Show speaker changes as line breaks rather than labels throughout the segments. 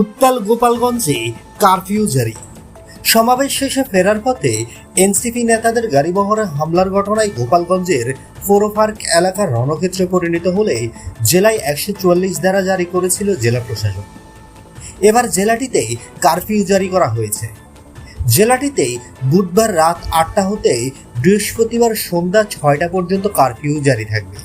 উত্তাল গোপালগঞ্জে কারফিউ জারি। সমাবেশ শেষে ফেরার পথে এনসিপি নেতাদের গাড়িবহরে হামলার ঘটনায় গোপালগঞ্জের পৌর এলাকার রণক্ষেত্রে পরিণত হলে জেলায় একশো চুয়াল্লিশ ধারা জারি করেছিল জেলা প্রশাসন। এবার জেলাটিতে কারফিউ জারি করা হয়েছে। জেলাটিতে বুধবার রাত আটটা হতে বৃহস্পতিবার সন্ধ্যা ছয়টা পর্যন্ত কারফিউ জারি থাকবে।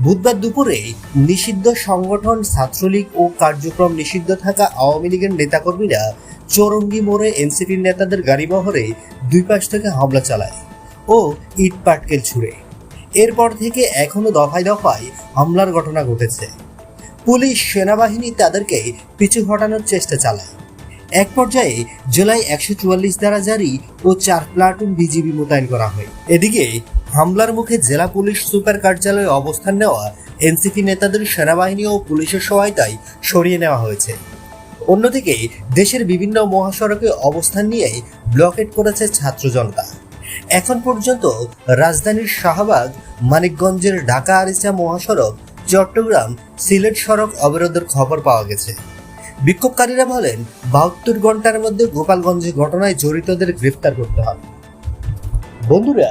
বুধবার দুপুরে নিষিদ্ধ সংগঠন, ছাত্রলীগ ও কার্যক্রম নিষিদ্ধ থাকা আওয়ামী লীগের নেতাকর্মীরা চৌরঙ্গি মোড়ে এনসিপির নেতাদের গাড়িবহরে দুই পাশ থেকে হামলা চালায় ও ইট পাটকেল ছুড়ে। এরপর থেকে এখনও দফায় দফায় হামলার ঘটনা ঘটেছে। পুলিশ, সেনাবাহিনী তাদেরকে পিছু হটানোর চেষ্টা চালায়। এক পর্যায়ে জেলায় একশো চুয়াল্লিশ দ্বারা জারি ও চার প্লাটুন বিজিবি মোতায়েন করা হয়। এদিকে হামলার মুখে জেলা পুলিশ সুপার কার্যালয়ে অবস্থান নেওয়া এনসিপি নেতাদের সেনাবাহিনী ও পুলিশের সহায়তায় সরিয়ে নেওয়া হয়েছে। অন্যদিকে, দেশের বিভিন্ন মহাসড়কে অবস্থান নিয়ে ব্লকেট করেছে ছাত্র জনতা। এখন পর্যন্ত রাজধানীর শাহবাগ, মানিকগঞ্জের ঢাকা আরিচা মহাসড়ক, চট্টগ্রাম সিলেট সড়ক অবরোধের খবর পাওয়া গেছে। বিক্ষোভকারীরা বলেন, বাহাত্তর ঘণ্টার মধ্যে গোপালগঞ্জে ঘটনায় জড়িতদের গ্রেফতার করতে হবে। বন্ধুরা